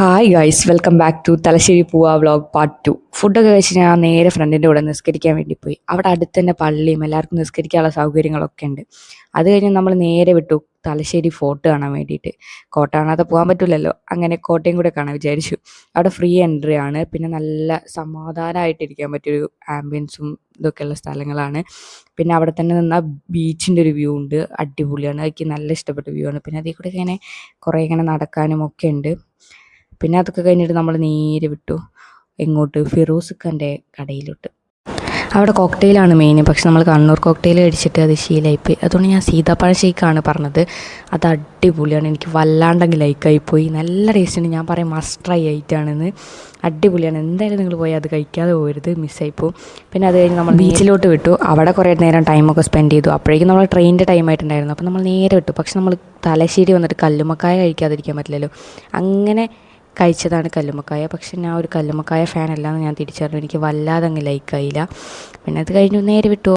Hi guys welcome back to Thalassery പൂവ vlog part two ഫുഡൊക്കെ കഴിച്ച് ഞാൻ നേരെ ഫ്രണ്ടിന്റെ കൂടെ നിസ്കരിക്കാൻ വേണ്ടി പോയി. അവിടെ അടുത്ത് തന്നെ പള്ളിയും എല്ലാവർക്കും നിസ്കരിക്കാനുള്ള സൗകര്യങ്ങളൊക്കെ ഉണ്ട്. അത് കഴിഞ്ഞ് നമ്മൾ നേരെ വിട്ടു തലശ്ശേരി ഫോർട്ട് കാണാൻ വേണ്ടിയിട്ട്. കോട്ട കാണാതെ പോകാൻ പറ്റില്ലല്ലോ അങ്ങനെ കോട്ടയും കൂടെ കാണാൻ വിചാരിച്ചു. അവിടെ ഫ്രീ എൻട്രി ആണ്. പിന്നെ നല്ല സമാധാനമായിട്ടിരിക്കാൻ പറ്റിയൊരു ആംബിയൻസും ഇതൊക്കെയുള്ള സ്ഥലങ്ങളാണ്. പിന്നെ അവിടെ തന്നെ നിന്നാൽ ബീച്ചിന്റെ ഒരു വ്യൂ ഉണ്ട്. അടിപൊളിയാണ്. എനിക്ക് നല്ല ഇഷ്ടപ്പെട്ട വ്യൂ ആണ്. പിന്നെ അതിൽ കൂടെ ഇങ്ങനെ കുറേ ഇങ്ങനെ നടക്കാനും ഒക്കെ ഉണ്ട്. പിന്നെ അതൊക്കെ കഴിഞ്ഞിട്ട് നമ്മൾ നേരെ വിട്ടു. എങ്ങോട്ട്? ഫിറോസ് ഖാന്റെ കടയിലോട്ട്. അവിടെ കോക്ടെയിലാണ് മെയിൻ പക്ഷെ നമ്മൾ കണ്ണൂർ കോക്ടെയിൽ കഴിച്ചിട്ട് അത് ശീലമായിപ്പോയി അതുകൊണ്ട് ഞാൻ സീതാപ്പഴം ഷേക്കാണ് പറഞ്ഞത്. അത് അടിപൊളിയാണ്. എനിക്ക് വല്ലാണ്ടെങ്കിൽ ലൈക്കായിപ്പോയി. നല്ല ടേസ്റ്റ് ഉണ്ട്. ഞാൻ പറയും മസ്റ്റ് ട്രൈ ആയിട്ടാണെന്ന്. അടിപൊളിയാണ്. എന്തായാലും നിങ്ങൾ പോയി അത് കഴിക്കാതെ പോകരുത്. മിസ്സായിപ്പോവും പിന്നെ അത് കഴിഞ്ഞ് നമ്മൾ ബീച്ചിലോട്ട് വിട്ടു. അവിടെ കുറേ നേരം ടൈമൊക്കെ സ്പെൻഡ് ചെയ്തു. അപ്പോഴേക്കും നമ്മൾ ട്രെയിനിന്റെ ടൈം ആയിട്ടുണ്ടായിരുന്നു. അപ്പോൾ നമ്മൾ നേരെ വിട്ടു. പക്ഷെ നമ്മൾ തലശ്ശേരി വന്നിട്ട് കല്ലുമക്കായ കഴിക്കാതിരിക്കാൻ പറ്റില്ലല്ലോ. അങ്ങനെ കഴിച്ചതാണ് കല്ലുമ്മക്കായ. പക്ഷെ ഞാൻ ഒരു കല്ലുമ്മക്കായ എന്ന് ഞാൻ തിരിച്ചറിഞ്ഞു. എനിക്ക് വല്ലാതെ അങ്ങ് ലൈക്കായില്ല പിന്നെ അത് കഴിഞ്ഞു നേരെ വിട്ടു.